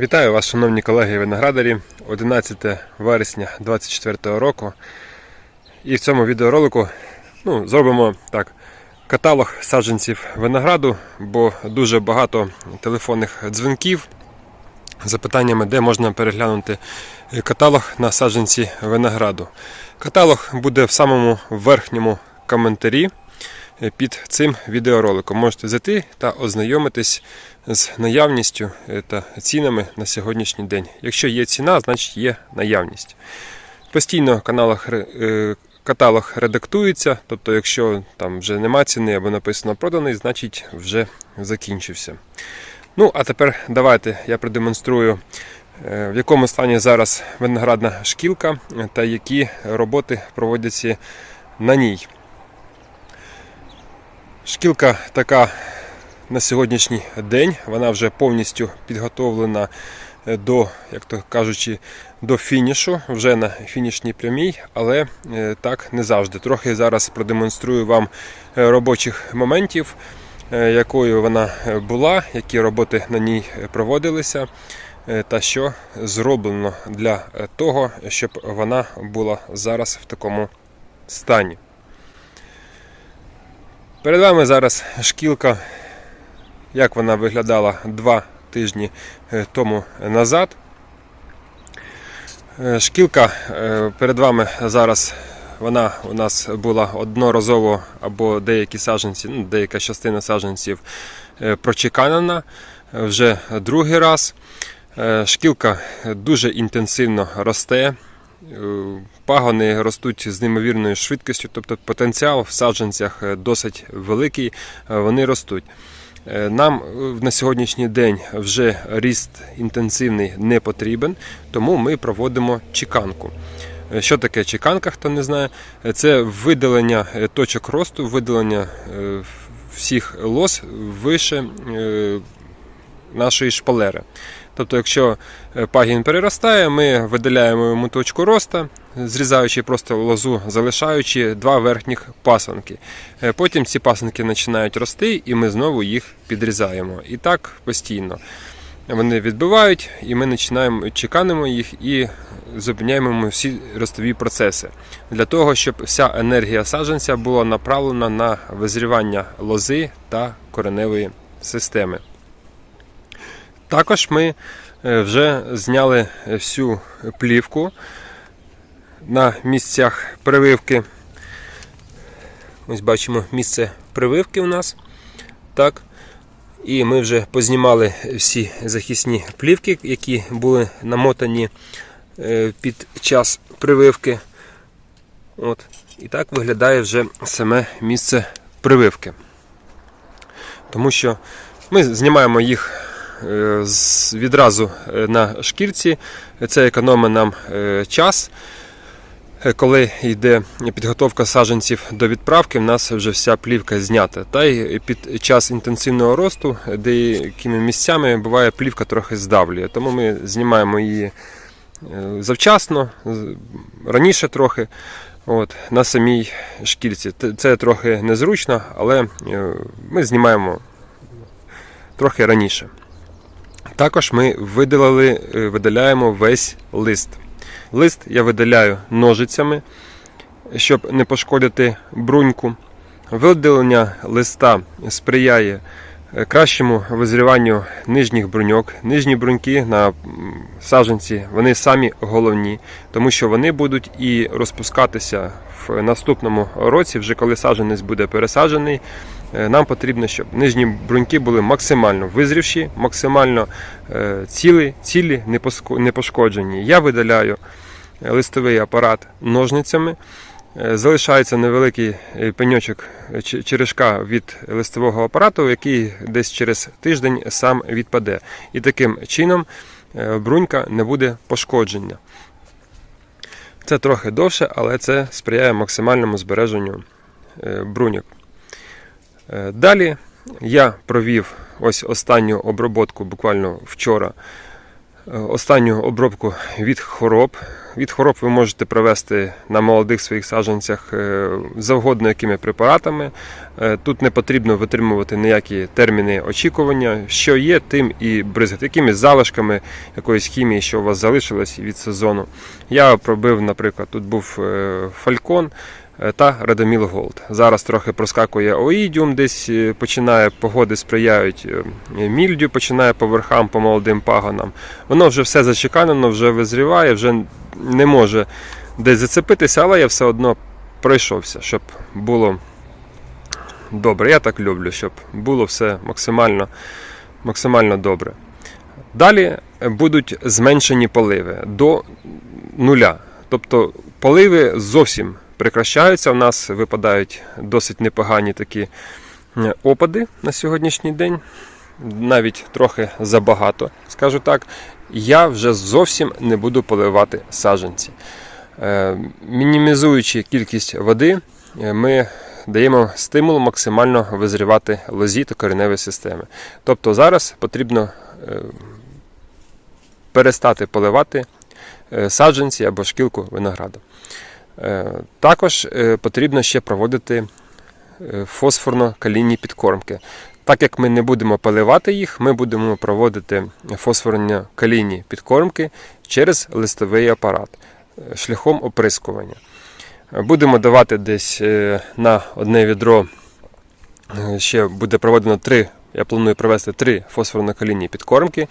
Вітаю вас, шановні колеги виноградарі, 11 вересня 2024 року. І в цьому відеоролику ну, зробимо так, каталог саджанців винограду, бо дуже багато телефонних дзвінків з запитаннями, де можна переглянути каталог на саджанці винограду. Каталог буде в самому верхньому коментарі під цим відеороликом. Можете зайти та ознайомитись з наявністю е, та цінами на сьогоднішній день. Якщо є ціна, значить є наявність. Постійно каналах, е, каталог редактується, тобто, якщо там вже нема ціни або написано проданий, значить вже закінчився. Ну, а тепер давайте я продемонструю, е, в якому стані зараз виноградна шкілка та які роботи проводяться на ній. Шкілка така на сьогоднішній день. Вона вже повністю підготовлена е, до, як то кажучи, до фінішу, вже на фінішній прямій, але е, так не завжди. Трохи зараз продемонструю вам е, робочих моментів, якою вона була, які роботи на ній проводилися. Та що зроблено для того, щоб вона була зараз в такому стані. Перед вами зараз шкілка як вона виглядала два тижні е, тому назад. Е, шкілка е, перед вами зараз вона у нас була одноразово або деякі саджанці, ну, деяка частина саджанців прочеканена вже другий раз. Шкілка дуже інтенсивно росте. Пагони ростуть з неймовірною швидкістю, тобто потенціал в саджанцях досить великий, вони ростуть. Е, нам е, на сьогоднішній день вже ріст інтенсивний не потрібен, тому ми проводимо чеканку. Е, що таке чеканка, хто не знає, це видалення точок росту, видалення всіх лос вище нашої шпалери. Тобто, якщо пагін переростає, ми видаляємо йому точку росту, зрізаючи просто лозу, залишаючи два верхніх пасанки. Е, потім ці пасанки починають рости, і ми знову їх підрізаємо. І так постійно. Вони відбивають, і ми починаємо чеканимо їх і зупиняємо всі ростові процеси для того, щоб вся енергія саджанця була направлена на визрівання лози та кореневої системи. Також ми е, вже зняли всю плівку на місцях прививки. Ось бачимо місце прививки у нас. Так. І ми вже познімали всі захисні плівки, які були намотані е, під час прививки. От. І так виглядає вже саме місце прививки. Тому що ми знімаємо їх е, відразу е, на шкірці, це економить нам час. Е, коли йде підготовка саджанців до відправки, в нас вже вся плівка знята. Та й під час інтенсивного росту деякими місцями буває плівка трохи здавлює. Тому ми знімаємо її е, завчасно, раніше трохи от, на самій шкірці. Це трохи незручно, але е, ми знімаємо трохи раніше. Також ми видалили, видаляємо весь лист. Лист я видаляю ножицями, щоб не пошкодити бруньку. Видалення листа сприяє е, кращому визріванню нижніх бруньок. Нижні бруньки на саджанці вони самі головні, тому що вони будуть і розпускатися в наступному році, вже коли саджанець буде пересаджений. Е, нам потрібно, щоб нижні бруньки були максимально визрівші, максимально е, цілі, цілі не пошкоджені. Я видаляю листовий апарат ножницями. Е, залишається невеликий пеньочок черешка від листового апарату, який десь через тиждень сам відпаде. І таким чином брунька не буде пошкодження. Це трохи довше, але це сприяє максимальному збереженню бруньок. Е, далі я провів ось останню оброботку буквально вчора е, останню обробку від хвороб. Від хвороб ви можете провести на молодих своїх саджанцях е, завгодно якими препаратами. Е, Тут не потрібно витримувати ніякі терміни очікування. Що є, тим і бризгати. Якимись залишками якоїсь хімії, що у вас залишилось від сезону. Я пробив, наприклад, тут був е, фалькон е, та Радоміл Голд. Зараз трохи проскакує оїдіум, десь е, починає погоди сприяють е, мільдю, починає по верхам, по молодим пагонам. Воно вже все зачеканено, вже визріває, вже не може десь зацепитися, але я все одно пройшовся, щоб було добре. Я так люблю, щоб було все максимально, максимально добре. Далі будуть зменшені поливи до нуля. Тобто поливи зовсім прекращаються. У нас випадають досить непогані такі е, опади на сьогоднішній день. Навіть трохи забагато, скажу так. Я вже зовсім не буду поливати саджанці. Е, Мінімізуючи кількість води, е, ми даємо стимул максимально визрівати лозі та кореневі системи. Тобто зараз потрібно перестати поливати саджанці або шкілку винограду. Е, Також е, потрібно ще проводити е, фосфорно-калійні підкормки. Так як ми не будемо поливати їх, ми будемо проводити фосфорно-калійні підкормки через листовий апарат шляхом оприскування. Будемо давати десь на одне відро ще буде проведено три. Я планую провести три фосфорно-калійні підкормки.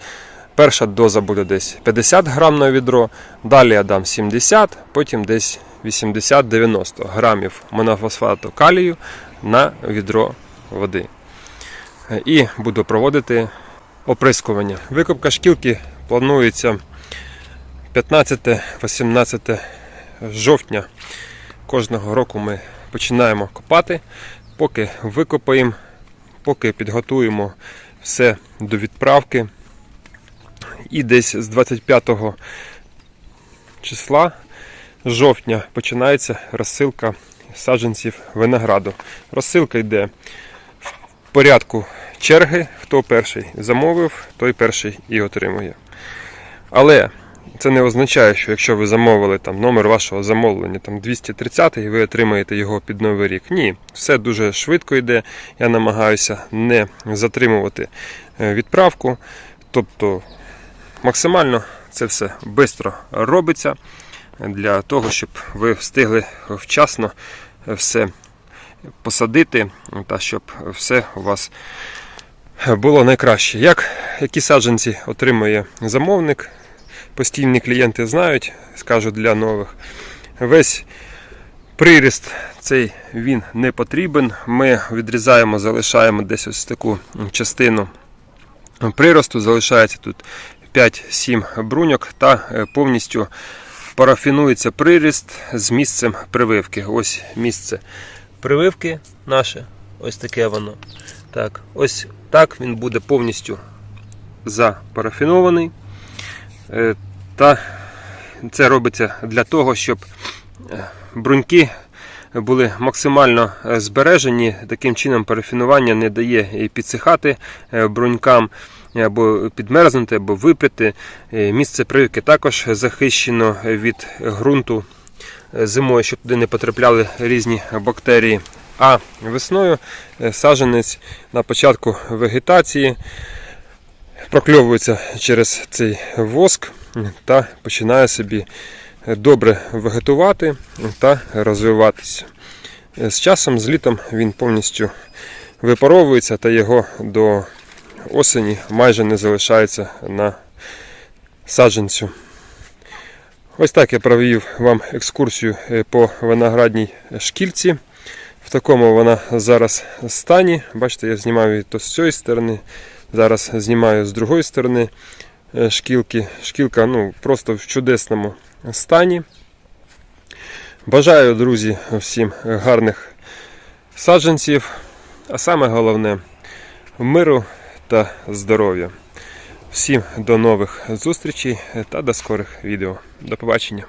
Перша доза буде десь 50 грам на відро, далі я дам 70, потім десь 80-90 грамів монофосфату калію на відро води. І буду проводити оприскування. Викопка шкілки планується 15-18 жовтня. Кожного року ми починаємо копати, поки викопаємо, поки підготуємо все до відправки. І десь з 25 числа жовтня починається розсилка саджанців винограду. Розсилка йде в порядку черги. Хто перший замовив, той перший і отримує. Але це не означає, що якщо ви замовили там номер вашого замовлення там 230 і ви отримаєте його під новий рік. Ні, все дуже швидко йде. Я намагаюся не затримувати е, відправку. Тобто максимально це все швидко робиться для того, щоб ви встигли вчасно все посадити та щоб все у вас було найкраще. Як які саджанці отримує замовник, постійні клієнти знають, скажу для нових. Весь приріст цей він не потрібен. Ми відрізаємо, залишаємо десь ось таку частину приросту, залишається тут 5-7 бруньок та е, повністю парафінується приріст з місцем прививки. Ось місце прививки наше. Ось таке воно. Так, ось так він буде повністю запарафінований. Е, Та це робиться для того, щоб е, бруньки були максимально збережені. Таким чином парафінування не дає і підсихати е, брунькам або підмерзнути, або випряти. Е, Місце прививки також захищено від ґрунту е, зимою, щоб туди не потрапляли різні бактерії. А весною е, саджанець на початку вегетації прокльовується через цей воск та починає собі добре вегетувати та розвиватися. З часом, з літом він повністю випаровується та його до осені майже не залишається на саджанцю. Ось так я провів вам екскурсію е, по виноградній шкільці. В такому вона зараз стані. Бачите, я знімаю її то з цієї сторони, зараз знімаю з другої сторони е, шкілки. Шкілка ну, просто в чудесному стані. Бажаю, друзі, всім гарних саджанців, а саме головне миру та здоров'я. Всім до нових зустрічей та до скорих відео. До побачення!